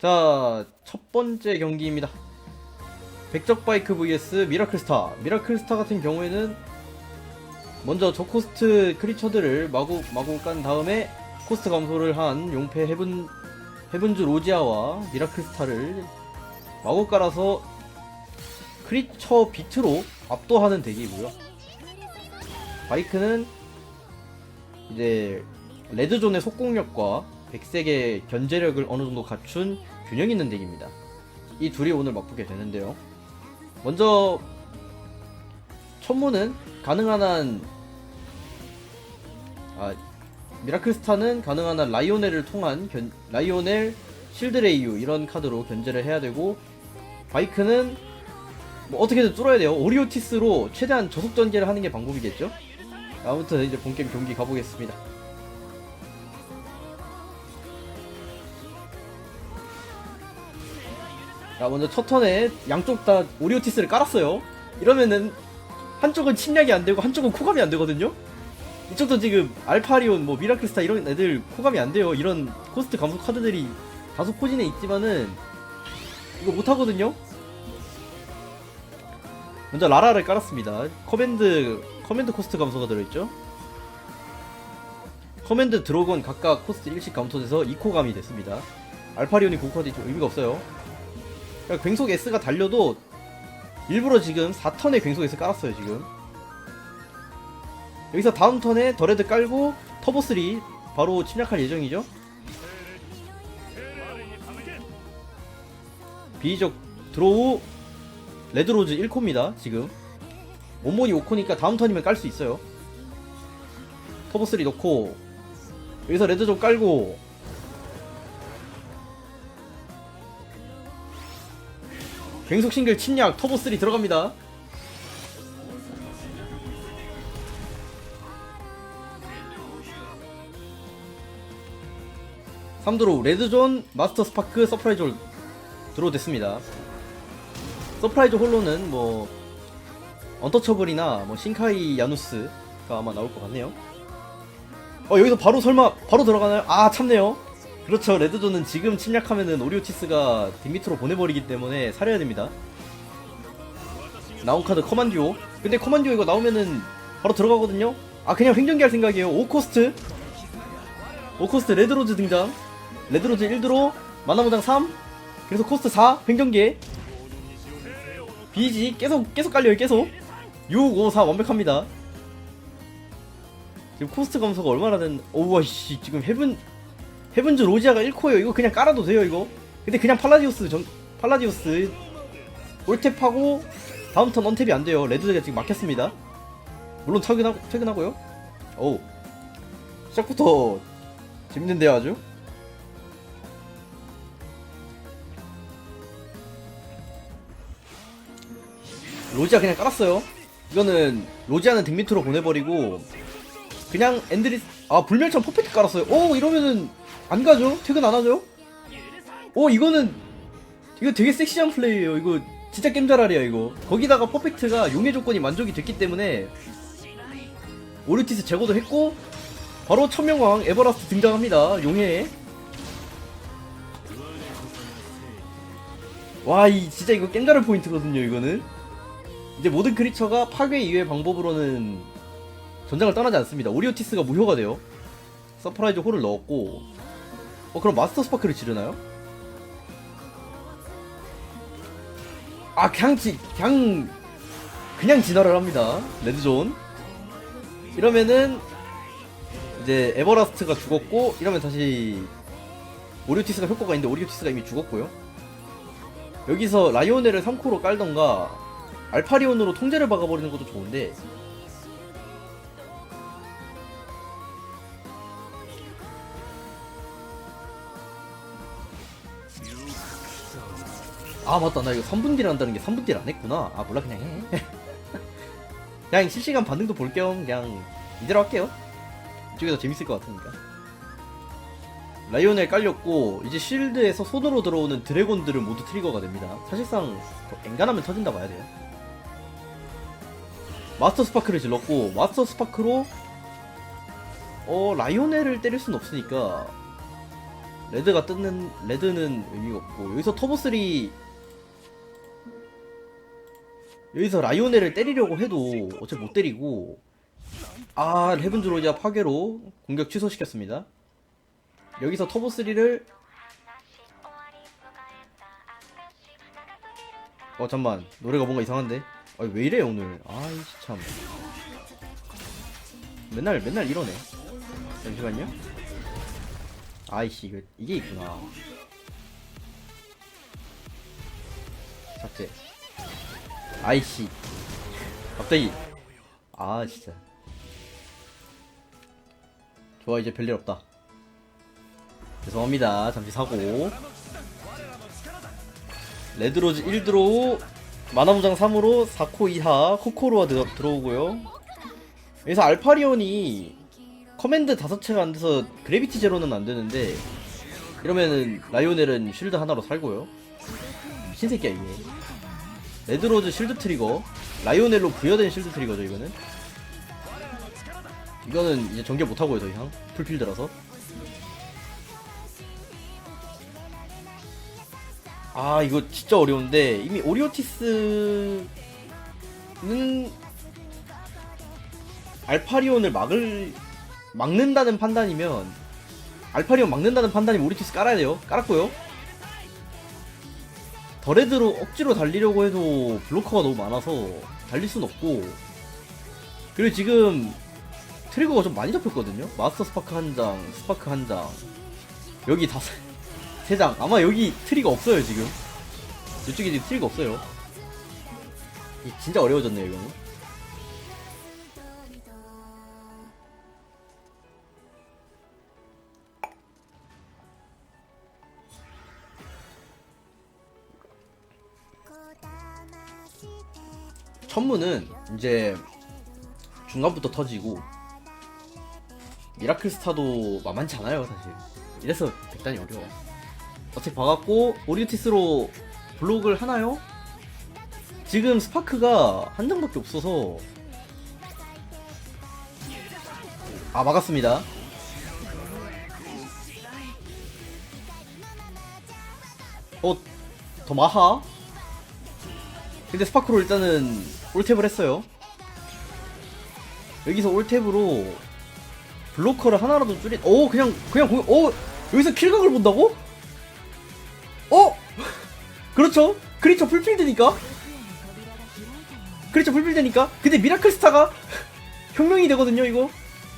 자, 첫 번째 경기입니다. 백적바이크 vs 미라클스타. 미라클스타 같은 경우에는 먼저 저코스트 크리처들을 마구 마구 깐 다음에 코스트 감소를 한 용패 헤븐 헤븐즈 로지아와 미라클스타를 마구 깔아서 크리처 비트로 압도하는 덱이고요. 바이크는 이제 레드존의 속공력과 백색의 견제력을 어느 정도 갖춘 균형 있는 덱입니다. 이 둘이 오늘 맞붙게 되는데요. 먼저 첫문은 가능한 한 아, 미라클스타는 가능한 한 라이오넬을 통한 견, 라이오넬 실드레이유 이런 카드로 견제를 해야 되고 바이크는 뭐 어떻게든 뚫어야 돼요. 오리오티스로 최대한 저속 전개를 하는 게 방법이겠죠. 아무튼 이제 본게임 경기 가보겠습니다. 자 먼저 첫 턴에 양쪽 다 오리오티스를 깔았어요. 이러면은 한쪽은 침략이 안 되고 한쪽은 코감이 안 되거든요. 이쪽도 지금 알파리온, 뭐 미라클스타 이런 애들 코감이 안 돼요. 이런 코스트 감소 카드들이 다소 포진해 있지만은 이거 못 하거든요. 먼저 라라를 깔았습니다. 커맨드 커맨드 코스트 감소가 들어있죠. 커맨드 드로건 각각 코스트 일씩 감소돼서 2코감이 됐습니다. 알파리온이 고코디 좀 의미가 없어요. 그러니까 괭속 S가 달려도 일부러 지금 4턴에 괭속 S 깔았어요 지금. 여기서 다음 턴에 더레드 깔고 터보 3 바로 침략할 예정이죠. 비적 드로우 레드로즈 1코입니다 지금 모모니 5코니까 다음 턴이면 깔 수 있어요 터보 3 넣고 여기서 레드 좀 깔고 갱속 싱글 침략 터보 3 들어갑니다 삼드로 레드존 마스터 스파크 서프라이즈 홀 드로우 됐습니다 서프라이즈 홀로는 뭐 언터처블이나 뭐 신카이 야누스가 아마 나올 것 같네요. 어 여기서 바로 설마 바로 들어가나요? 아 참네요. 그렇죠 레드존은 지금 침략하면은 오리오티스가 뒷밑으로 보내버리기 때문에 사려야 됩니다. 나온 카드 커만듀오. 근데 커만듀오 이거 나오면은 바로 들어가거든요. 아 그냥 횡전기 할 생각이에요. 5코스트. 5코스트 레드로즈 등장. 레드로즈 1드로 마나무당 3. 그래서 코스트 4 횡전기. BG 계속 계속 깔려요 계속 6, 5, 4 완벽합니다 지금 코스트 감소가 얼마나 된 오와 씨 지금 헤븐 헤븐즈 로지아가 1코예요. 이거 그냥 깔아도 돼요 이거. 근데 그냥 팔라디오스 전 팔라디오스 올탭하고 다음 턴 언탭이 안 돼요. 레드가 지금 막혔습니다. 물론 퇴근하, 퇴근하고요. 오 시작부터 재밌는데요 아주? 로지아 그냥 깔았어요. 이거는 로지아는 등 밑으로 보내버리고 그냥 엔드리스 아 불멸천 퍼펙트 깔았어요. 오 이러면은 안 가죠? 퇴근 안 하죠? 오 이거는 이거 되게 섹시한 플레이예요. 이거 진짜 겜자랄이야 이거. 거기다가 퍼펙트가 용의 조건이 만족이 됐기 때문에 오르티스 제거도 했고 바로 천명왕 에버라스트 등장합니다. 용의 와이 진짜 이거 겜자랄 포인트거든요 이거는. 이제 모든 크리처가 파괴 이외의 방법으로는 전장을 떠나지 않습니다. 오리오티스가 무효가 돼요. 서프라이즈 홀을 넣었고, 어 그럼 마스터 스파크를 지르나요? 아 그냥 지 그냥 그냥 진화를 합니다. 레드존. 이러면은 이제 에버라스트가 죽었고 이러면 다시 오리오티스가 효과가 있는데 오리오티스가 이미 죽었고요. 여기서 라이오넬을 3코로 깔던가 알파리온으로 통제를 박아버리는 것도 좋은데 아 맞다. 나 이거 3분 딜 한다는 게 3분 딜 안 했구나. 아 몰라. 그냥 해. 그냥 실시간 반응도 볼 겸 그냥 이대로 할게요. 이쪽이 더 재밌을 것 같으니까. 라이온을 깔렸고 이제 실드에서 손으로 들어오는 드래곤들은 모두 트리거가 됩니다. 사실상 엔간하면 터진다 봐야 돼요. 마스터 스파크를 질렀고 마스터 스파크로 어 라이오넬을 때릴 순 없으니까 레드가 뜯는 레드는 의미가 없고 여기서 터보 3 여기서 라이오넬을 때리려고 해도 어차피 못 때리고 아 헤븐 드로이자 파괴로 공격 취소시켰습니다. 여기서 터보 3를 어 잠만. 노래가 뭔가 이상한데? 아왜 이래 오늘? 아이씨 참. 맨날 맨날 이러네. 잠시만요. 아이씨 이거 이게 있구나. 삭제 아이씨. 갑자기. 아 진짜. 좋아 이제 별일 없다. 죄송합니다. 잠시 사고. 레드로즈 1드로우 마나무장 3으로 4코 이하 코코로가 들, 들어오고요. 여기서 알파리온이 커맨드 5채가 안 돼서 그래비티 제로는 안 되는데 이러면은 라이오넬은 쉴드 하나로 살고요. 신새끼야 이게 레드로즈 실드 트리거 라이오넬로 부여된 실드 트리거죠 이거는. 이거는 이제 전개 못하고요 더 이상 풀필드라서. 아 이거 진짜 어려운데 이미 오리오티스는 알파리온을 막을 막는다는 판단이면 알파리온 막는다는 판단이면 오리오티스 깔아야 돼요. 깔았고요 더레드로 억지로 달리려고 해도 블로커가 너무 많아서 달릴 순 없고 그리고 지금 트리거가 좀 많이 잡혔거든요 마스터 스파크 한장 스파크 한장 여기 다섯 세 장. 아마 여기 트리가 없어요, 지금. 이쪽에 지금 트리가 없어요. 이 진짜 어려워졌네요, 이거는. 천문은 이제 중간부터 터지고 미라클 스타도 만만치 않아요, 사실. 이래서 백단이 어려워요. 어차피 봐갖고 오리오티스로 블록을 하나요? 지금 스파크가 한 장밖에 없어서 아 막았습니다 어? 더 마하? 근데 스파크로 일단은 올탭을 했어요 여기서 올탭으로 블로커를 하나라도 줄인 오 그냥 그냥 공- 오 여기서 킬각을 본다고? 어? 그렇죠. 크리처 풀필드니까. 크리처 풀필드니까. 근데 미라클 스타가 혁명이 되거든요, 이거.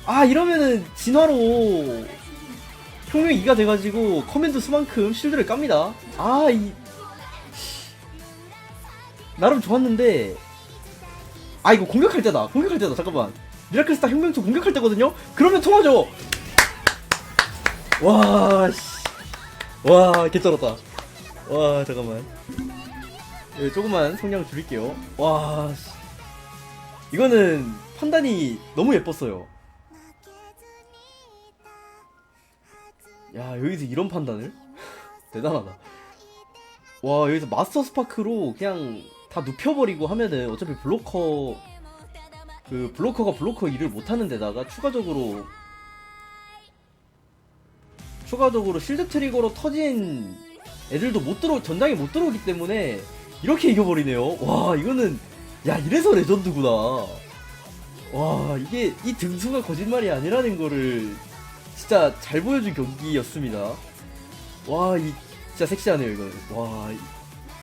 아, 이러면은 진화로 혁명 2가 돼가지고 커맨드 수만큼 실드를 깝니다. 아, 이. 나름 좋았는데. 아, 이거 공격할 때다. 공격할 때다. 잠깐만. 미라클 스타 혁명 2 공격할 때거든요? 그러면 통하죠! 와, 씨. 와, 개쩔었다. 와 잠깐만 예, 조금만 성량 줄일게요 와 씨. 이거는 판단이 너무 예뻤어요 야 여기서 이런 판단을 대단하다 와 여기서 마스터 스파크로 그냥 다 눕혀버리고 하면은 어차피 블로커 그 블로커가 블로커 일을 못하는 데다가 추가적으로 추가적으로 실드 트리거로 터진 애들도 못 들어 전장에 못 들어오기 때문에 이렇게 이겨버리네요. 와 이거는 야 이래서 레전드구나. 와 이게 이 등수가 거짓말이 아니라는 거를 진짜 잘 보여준 경기였습니다. 와 이 진짜 섹시하네요 이거. 와 이-